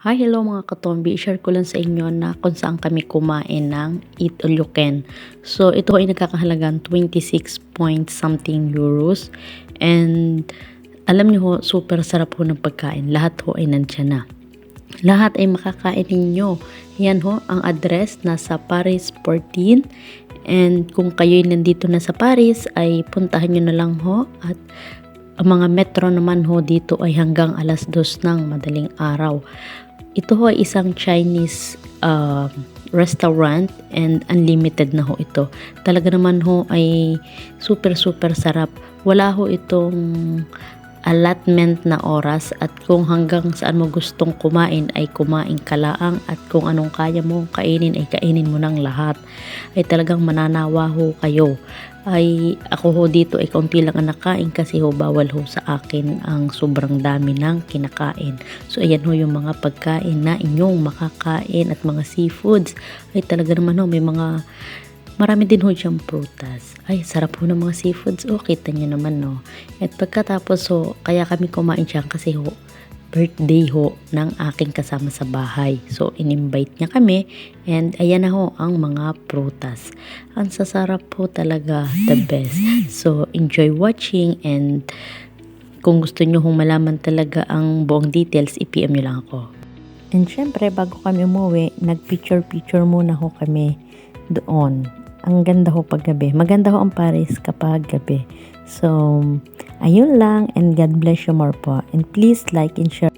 Hi, hello mga katombi. I-share ko lang sa inyo na kung saan kami kumain ng Eat All You Can. So, ito ay nagkakahalagang 26 point something euros. And alam niyo ho, super sarap ho ng pagkain. Lahat ho ay nandyan na. Lahat ay makakain ninyo. Yan ho, ang address nasa Paris 14. And kung kayo'y nandito na sa Paris, ay puntahan nyo na lang ho. At ang mga metro naman ho dito ay hanggang alas dos ng madaling araw. Ito ho ay isang Chinese um, restaurant and unlimited na ho ito. Talaga naman ho ay super super sarap. Wala ho itong allotment na oras at kung hanggang saan mo gustong kumain ay kumain ka laang at kung anong kaya mo kainin ay kainin mo ng lahat ay talagang mananawa ho kayo ay ako ho dito ay kaunti lang ang nakain kasi ho bawal ho sa akin ang sobrang dami ng kinakain so ayan ho yung mga pagkain na inyong makakain at mga seafoods ay talaga naman ho may mga Marami din ho siyang prutas. Ay, sarap ho ng mga seafoods. Oh, kita niyo naman, no. At pagkatapos ho, kaya kami kumain siya kasi ho, birthday ho ng aking kasama sa bahay. So, in-invite niya kami and ayan na ho ang mga prutas. Ang sasarap po talaga, the best. So, enjoy watching and kung gusto niyo hong malaman talaga ang buong details, i-PM niyo lang ako. And syempre, bago kami umuwi, nag-picture-picture muna ho kami doon. Ang ganda ho pag gabi. Maganda ho ang Paris kapag gabi. So, ayun lang and God bless you more po. And please like and share